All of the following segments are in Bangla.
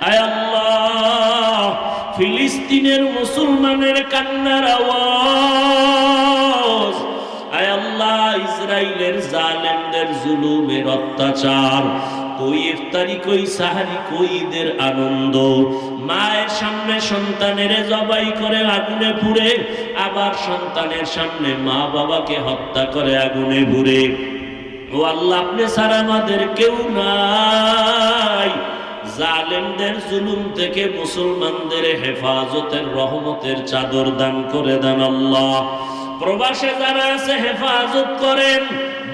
আল্লাহ, ফিলিস্তিনের মুসলমানের কান্নার আওয়াজ। আল্লাহ ইসরায়েলের জালেমদের জুলুমের অত্যাচার। কই আনন্দ। মায়ের সামনে সন্তানের জবাই করে আগুনে পুড়ে, আবার সন্তানের সামনে মা বাবাকে হত্যা করে আগুনে পুড়ে। ও আল্লাহ, আপনি ছাড়া আমাদের কেউ নাই। জালেমদের জুলুম থেকে মুসলমানদের হেফাজতের রহমতের চাদর দান করে দেন আল্লাহ। প্রবাসে যারা আছে, হেফাজত করেন,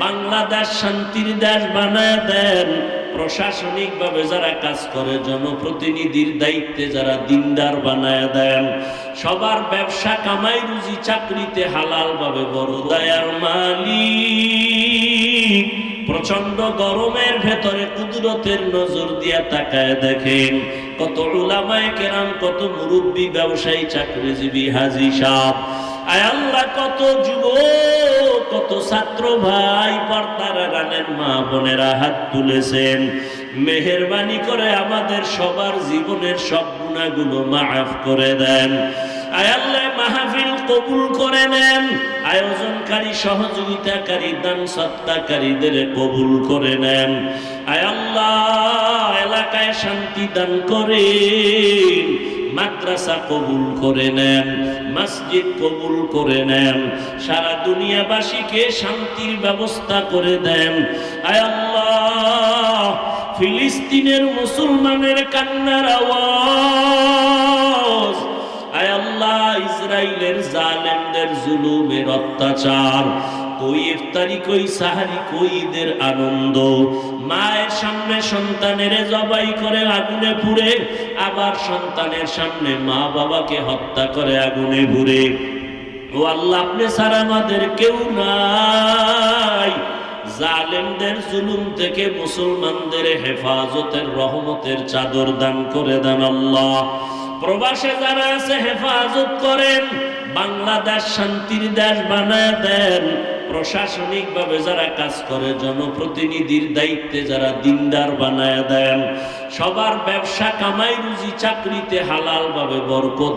বাংলাদেশ শান্তির দেশ বানায় দেন। প্রশাসনিক ভাবে যারা কাজ করে, জনপ্রতিনিধির দায়িত্বে যারা দিনদার বানায় দেন। সবার ব্যবসা কামাই রুজি চাকরিতে হালাল ভাবে বড় দায়ার মালিক। প্রচণ্ড গরমের ভেতরে কুদরতের নজর দিয়া তাকায় দেখেন, কত উলামায়ে কেরাম, কত মুরব্বী ব্যবসায়ী, চাকরিজীবী হাজি সাহ কত যুব কত ছাত্র ভাই, পর্দার রানের মা বোনেরা হাত তুলেছেন। মেহেরবানি করে আমাদের সবার জীবনের সব গুণাগুলো মাফ করে দেন। মাহফিল কবুল করে নেন। আয়োজনকারী, সহযোগিতাকারী, দান সত্তাকারীদের কবুল করে নেন। এলাকায় শান্তি দান মাদ্রাসা কবুল করে নেন, মসজিদ কবুল করে নেন। সারা দুনিয়াবাসীকে শান্তির ব্যবস্থা করে দেন। আয় আল্লাহ, ফিলিস্তিনের মুসলমানের কান্নার আওয়াজ জালেমদের জুলুমের অত্যাচার। কই ইফতারি, কই সাহারি আনন্দ। মায়ের সামনে সন্তানের জবাই করে আগুনে পুড়ে, আবার সন্তানের সামনে মা বাবাকে হত্যা করে আগুনে ও আল্লাহ, আপনি ছাড়া আমাদের কেউ নাই। জালেমদের জুলুম থেকে মুসলমানদের হেফাজতের রহমতের চাদর দান করে দেন আল্লাহ। প্রবাসে যারা আছে, হেফাজত করেন। বাংলাদেশ শান্তির দেশ বানায় দেন। প্রশাসনিক ভাবে যারা কাজ করে, জনপ্রতিনিধির দায়িত্বে যারা দিনদার বানায় দেন। সবার ব্যবসা কামাই রুজি চাকরিতে হালাল ভাবে বরকত